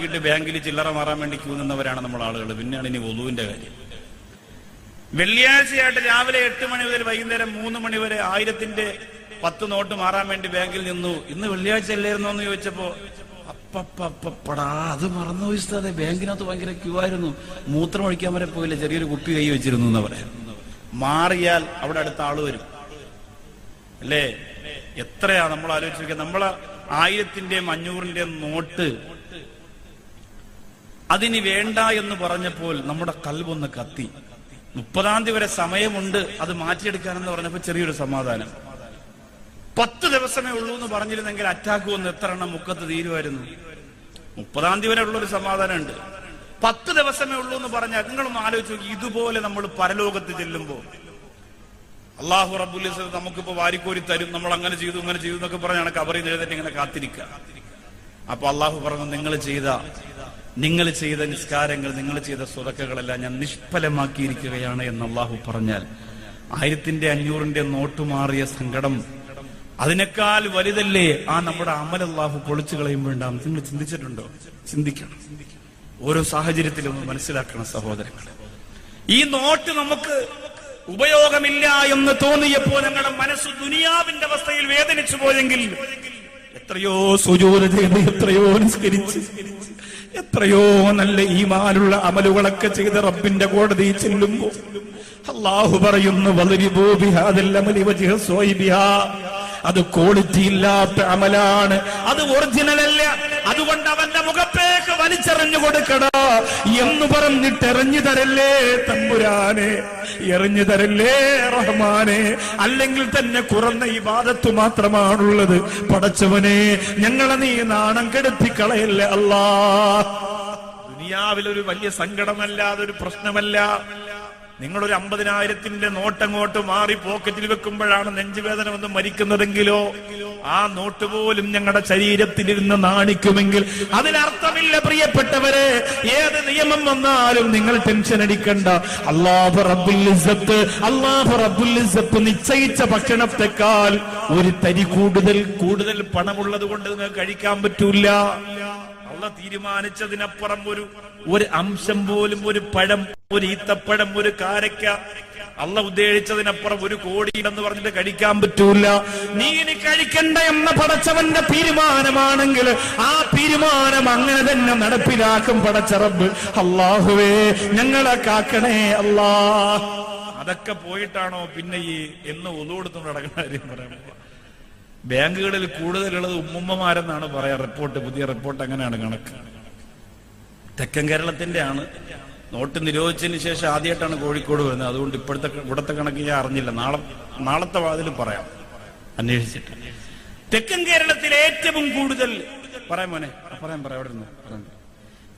കണക്കാക്കിയിട്ട് ബാങ്കിൽ ചില്ലറ മാറാൻ വേണ്ടി ക്യൂ നിന്നവരാണ് നമ്മൾ ആളുകൾ പിന്നെയാണ് ഇനി ഒതുവിന്റെ കാര്യം. വെള്ളിയാഴ്ചയായിട്ട് രാവിലെ എട്ട് മണി മുതൽ വൈകുന്നേരം മൂന്ന് മണി വരെ ആയിരത്തിന്റെ പത്ത് നോട്ട് മാറാൻ വേണ്ടി ബാങ്കിൽ നിന്നു. ഇന്ന് വെള്ളിയാഴ്ച അല്ലായിരുന്നോ എന്ന് ചോദിച്ചപ്പോ അപ്പപ്പടാ അത് മറന്നു വെച്ചതെ ബാങ്കിനകത്ത് ഭയങ്കര ക്യൂ ആയിരുന്നു. മൂത്രം ഒഴിക്കാൻ വരെ പോയില്ല. ചെറിയൊരു കുപ്പി കൈ വെച്ചിരുന്നു എന്ന് പറയാം. മാറിയാൽ അവിടെ അടുത്ത ആൾ വരും. അല്ലേ? എത്രയാ നമ്മൾ ആലോചിച്ചിരിക്കുക നമ്മളെ ആയിരത്തിന്റെയും അഞ്ഞൂറിന്റെയും നോട്ട് അതിന് വേണ്ട എന്ന് പറഞ്ഞപ്പോൾ നമ്മുടെ കൽവൊന്ന് കത്തി. മുപ്പതാം തീയതി വരെ സമയമുണ്ട് അത് മാറ്റിയെടുക്കാനെന്ന് പറഞ്ഞപ്പോൾ ചെറിയൊരു സമാധാനം. പത്ത് ദിവസമേ ഉള്ളൂ എന്ന് പറഞ്ഞിരുന്നെങ്കിൽ അറ്റാക്ക് വന്ന് എത്ര എണ്ണം മുക്കത്ത് തീരുമായിരുന്നു? മുപ്പതാം തീയതി വരെ ഉള്ളൊരു സമാധാനം ഉണ്ട് പത്ത് ദിവസമേ ഉള്ളൂ എന്ന് പറഞ്ഞാൽ നിങ്ങളൊന്ന് ആലോചിച്ചു ഇതുപോലെ നമ്മൾ പരലോകത്ത് ചെല്ലുമ്പോൾ അള്ളാഹു ഇസ്സത്ത് നമുക്കിപ്പോ വാരിക്കോരി തരും നമ്മൾ അങ്ങനെ ചെയ്തു അങ്ങനെ ചെയ്തു എന്നൊക്കെ പറഞ്ഞാണ് കബറിൽ എഴുതിട്ട് ഇങ്ങനെ കാത്തിരിക്കുക. അപ്പൊ അള്ളാഹു പറഞ്ഞു നിങ്ങൾ ചെയ്ത നിങ്ങൾ ചെയ്ത നിസ്കാരങ്ങൾ നിങ്ങൾ ചെയ്ത സ്വതക്കകളെല്ലാം ഞാൻ നിഷ്ഫലമാക്കിയിരിക്കുകയാണ് എന്ന് അള്ളാഹു പറഞ്ഞാൽ ആയിരത്തിന്റെ അഞ്ഞൂറിന്റെ നോട്ട് മാറിയ സങ്കടം അതിനേക്കാൾ വലുതല്ലേ ആ നമ്മുടെ അള്ളാഹു പൊളിച്ചു വേണ്ടാം നിങ്ങൾ ചിന്തിച്ചിട്ടുണ്ടോ? ചിന്തിക്കണം. ഓരോ സാഹചര്യത്തിലും മനസ്സിലാക്കണം സഹോദരങ്ങളെ. ഈ നോട്ട് നമുക്ക് ഉപയോഗമില്ല എന്ന് തോന്നിയപ്പോൾ ഞങ്ങളുടെ മനസ്സ് ദുനിയാവിന്റെ അവസ്ഥയിൽ വേദനിച്ചു പോയെങ്കിൽ എത്രയോ സുജൂര ചെയ്ത് എത്രയോ നിസ്കരിച്ച് എത്രയോ നല്ല ഈമാനുള്ള അമലുകളൊക്കെ ചെയ്ത് റബ്ബിന്റെ കോടതി ചെല്ലുമ്പോ അള്ളാഹു പറയുന്നു. അത് ക്വാളിറ്റി ഇല്ലാത്ത അമലാണ്. അത് ഒറിജിനൽ അല്ല. അതുകൊണ്ട് അവന്റെ മുഖത്തേക്ക് വലിച്ചെറിഞ്ഞു കൊടുക്കടാ. എന്ന് പറഞ്ഞിട്ട് എറിഞ്ഞു തരല്ലേ തമ്പുരാനെ? എറിഞ്ഞു തരല്ലേ റഹ്മാനെ? അല്ലെങ്കിൽ തന്നെ കുറഞ്ഞ ഈ വാദത്ത് മാത്രമാണുള്ളത്. പടച്ചവനെ ഞങ്ങളെ നീ നാണം കെടുത്തി കളയല്ലേ അല്ലാ ദുനിയാവിലൊരു വലിയ സങ്കടമല്ല അതൊരു പ്രശ്നമല്ല. നിങ്ങളൊരു അമ്പതിനായിരത്തിന്റെ നോട്ടങ്ങോട്ട് മാറി പോക്കറ്റിൽ വെക്കുമ്പോഴാണ് നെഞ്ചുവേദന വന്ന് മരിക്കുന്നതെങ്കിലോ ആ നോട്ട് പോലും ഞങ്ങളുടെ ശരീരത്തിലിരുന്ന് നാണിക്കുമെങ്കിൽ അതിനർത്ഥമില്ല പ്രിയപ്പെട്ടവരെ. ഏത് നിയമം വന്നാലും നിങ്ങൾ ടെൻഷൻ അടിക്കണ്ട. അള്ളാഹു റബ്ബുൽ ഇസ്സത്ത് അള്ളാഹു റബ്ബുൽ ഇസ്സത്ത് നിശ്ചയിച്ച ഭക്ഷണത്തെക്കാൾ ഒരു തരി കൂടുതൽ കൂടുതൽ പണമുള്ളത് കൊണ്ട് നിങ്ങൾക്ക് കഴിക്കാൻ പറ്റൂല അള്ള തീരുമാനിച്ചതിനപ്പുറം ഒരു ഒരു അംശം പോലും ഒരു പഴം ഒരു ഈത്തപ്പഴം ഒരു കാരക്ക അല്ല ഉദ്ദേശിച്ചതിനപ്പുറം ഒരു കോടി എന്ന് പറഞ്ഞിട്ട് കഴിക്കാൻ പറ്റൂല. നീ ഇനി കഴിക്കണ്ട എന്ന പടച്ചവന്റെ തീരുമാനമാണെങ്കിൽ ആ തീരുമാനം അങ്ങനെ തന്നെ നടപ്പിലാക്കും പടച്ചറബ് അള്ളാഹുവേ ഞങ്ങളെ കാക്കണേ അല്ലാ. അതൊക്കെ പോയിട്ടാണോ പിന്നെ ഈ എന്ന് ഒതുകൊടുത്തു നടക്കുന്ന കാര്യം പറയാൻ ബാങ്കുകളിൽ കൂടുതലുള്ളത് ഉമ്മുമ്മമാരെന്നാണ് പറയാ. റിപ്പോർട്ട് പുതിയ റിപ്പോർട്ട് അങ്ങനെയാണ് കണക്ക്. തെക്കൻ കേരളത്തിന്റെ ആണ് നോട്ട് നിരോധിച്ചതിന് ശേഷം ആദ്യമായിട്ടാണ് കോഴിക്കോട് വരുന്നത്. അതുകൊണ്ട് ഇപ്പോഴത്തെ ഇവിടുത്തെ കണക്ക് ഞാൻ അറിഞ്ഞില്ല. നാളെ നാളത്തെ വാതിൽ പറയാം. അന്വേഷിച്ചിട്ട്. തെക്കൻ കേരളത്തിൽ ഏറ്റവും കൂടുതൽ പറയാം മോനെ. ആ, പറയാൻ പറയാം. അവിടെ നിന്ന്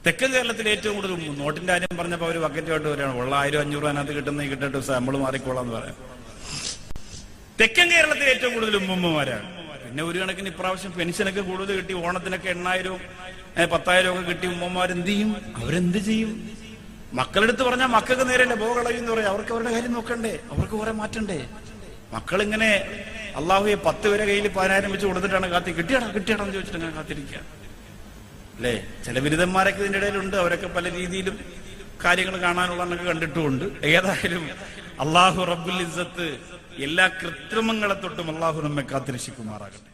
തെക്കൻ കേരളത്തിൽ ഏറ്റവും കൂടുതൽ നോട്ടിന്റെ കാര്യം പറഞ്ഞപ്പോ അവർ ബക്കറ്റുമായിട്ട് വരികയാണ്. ഉള്ള ആയിരം അഞ്ഞൂറ് അതിനകത്ത് കിട്ടുന്ന കിട്ടട്ടെ നമ്മൾ മാറിക്കോളാം എന്ന് പറയാം. തെക്കൻ കേരളത്തിൽ ഏറ്റവും കൂടുതൽ ഉമ്മമ്മമാരാണ് പിന്നെ ഒരു കണക്കിന് ഇപ്രാവശ്യം പെൻഷനൊക്കെ കൂടുതൽ കിട്ടി ഓണത്തിനൊക്കെ എണ്ണായിരവും പത്തായിരം ഒക്കെ കിട്ടി ഉമ്മമാർ എന്ത് ചെയ്യും? അവരെന്ത് ചെയ്യും? മക്കളെടുത്ത് പറഞ്ഞാൽ മക്കൾക്ക് നേരല്ലേ പോകളയും പറയാം. അവർക്ക് അവരുടെ കാര്യം നോക്കണ്ടേ? അവർക്ക് കുറെ മാറ്റണ്ടേ? മക്കളിങ്ങനെ അള്ളാഹുയെ പത്ത് പേരെ കയ്യിൽ പതിനായിരം വെച്ച് കൊടുത്തിട്ടാണ് കാത്തി കിട്ടിയടാ കിട്ടിയടാ എന്ന് ചോദിച്ചിട്ട് അങ്ങനെ കാത്തിരിക്കുക. അല്ലേ? ചില ബിരുദന്മാരൊക്കെ ഇതിന്റെ ഇടയിലുണ്ട്. അവരൊക്കെ പല രീതിയിലും കാര്യങ്ങൾ കാണാനുള്ളതൊക്കെ കണ്ടിട്ടുമുണ്ട്. ഏതായാലും അള്ളാഹു റബ്ബുൽ ഇസ്സത്ത് എല്ലാ കൃത്രിമങ്ങളെ തൊട്ടും അള്ളാഹു നമ്മെ കാത്തിരക്ഷിക്കുമാറാകട്ടെ.